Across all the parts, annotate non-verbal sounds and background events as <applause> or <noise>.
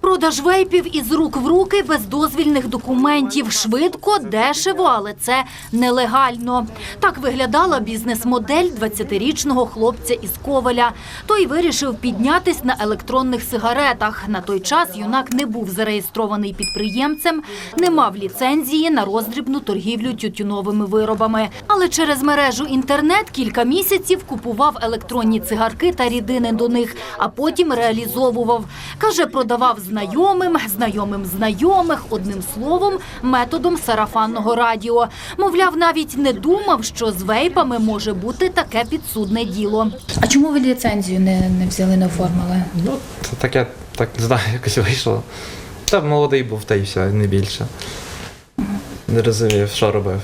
Продаж вейпів із рук в руки без дозвільних документів. Швидко, дешево, але це нелегально. Так виглядала бізнес-модель 20-річного хлопця із Коваля. Той вирішив піднятись на електронних сигаретах. На той час юнак не був зареєстрований підприємцем, не мав ліцензії на роздрібну торгівлю тютюновими виробами. Але через мережу інтернет кілька місяців купував електронні цигарки та рідини до них, а потім реалізовував. Каже, продавав знайомим, знайомим знайомих, одним словом, методом сарафанного радіо. Мовляв, навіть не думав, що з вейпами може бути таке підсудне діло. А чому ви ліцензію не, не взяли, не оформили? Ну, це таке, так не знаю, <laughs> якось вийшло. Та молодий був, та й все, не більше. Не розумів, що робив.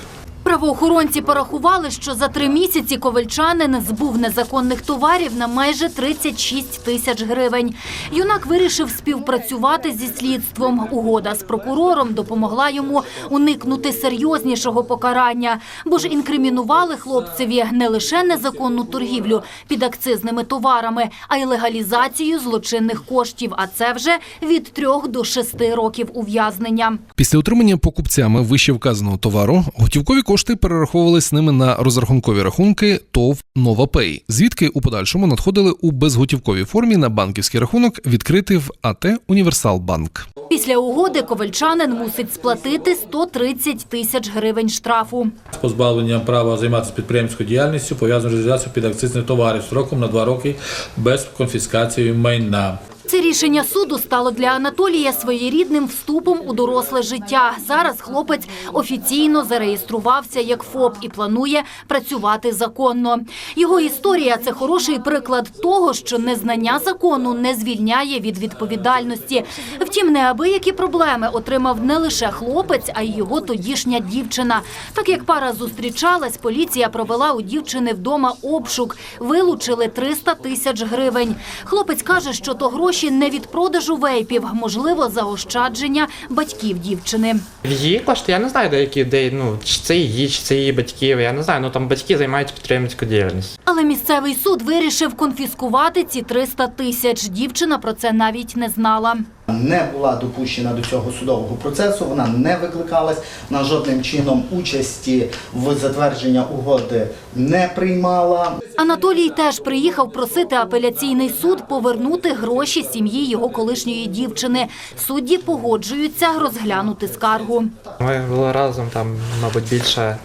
Правоохоронці порахували, що за три місяці ковальчанин збув незаконних товарів на майже 36 тисяч гривень. Юнак вирішив співпрацювати зі слідством. Угода з прокурором допомогла йому уникнути серйознішого покарання, бо ж інкримінували хлопцеві не лише незаконну торгівлю під акцизними товарами, а й легалізацію злочинних коштів. А це вже від трьох до шести років ув'язнення. Після отримання покупцями вище вказаного товару готівкові кошти перераховувались ними на розрахункові рахунки ТОВ «Новапей», звідки у подальшому надходили у безготівковій формі на банківський рахунок, відкритий в АТ Універсалбанк. Після угоди ковальчанин мусить сплатити 130 тисяч гривень штрафу. з позбавленням права займатися підприємською діяльністю пов'язану з реалізацією підакцизних товарів строком на два роки без конфіскації майна. Це рішення суду стало для Анатолія своєрідним вступом у доросле життя. Зараз хлопець офіційно зареєструвався як ФОП і планує працювати законно. Його історія це хороший приклад того, що незнання закону не звільняє від відповідальності. Втім, неабиякі проблеми отримав не лише хлопець, а й його тодішня дівчина. Так як пара зустрічалась, поліція провела у дівчини вдома обшук, вилучили 300 тисяч гривень. Хлопець каже, що то гроші не від продажу вейпів, можливо, заощадження батьків дівчини. Її кошти, я не знаю, де які, де, ну, чи це її, чи це її батьків, я не знаю, ну там батьки займаються підтримницьку діяльність. Але місцевий суд вирішив конфіскувати ці 300 тисяч. Дівчина про це навіть не знала. Не була допущена до цього судового процесу, вона не викликалась, вона жодним чином участі в затвердження угоди не приймала. Анатолій теж приїхав просити апеляційний суд повернути гроші сім'ї його колишньої дівчини. Судді погоджуються розглянути скаргу. Ми були разом там, мабуть, більше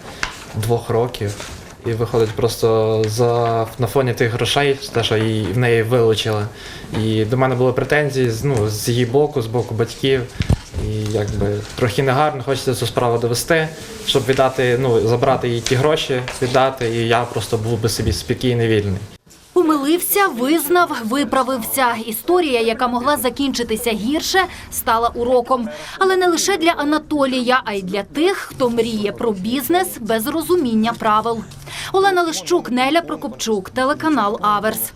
двох років. І виходить просто за, на фоні тих грошей, те, що її, в неї вилучили. І до мене були претензії ну, з її боку, з боку батьків. І якби трохи негарно, хочеться цю справу довести, щоб віддати, ну, забрати їй ті гроші, віддати, і я просто був би собі спокійний, вільний. Помилився, визнав, виправився. Історія, яка могла закінчитися гірше, стала уроком. Але не лише для Анатолія, а й для тих, хто мріє про бізнес без розуміння правил. Олена Лищук, Неля Прокопчук, телеканал Аверс.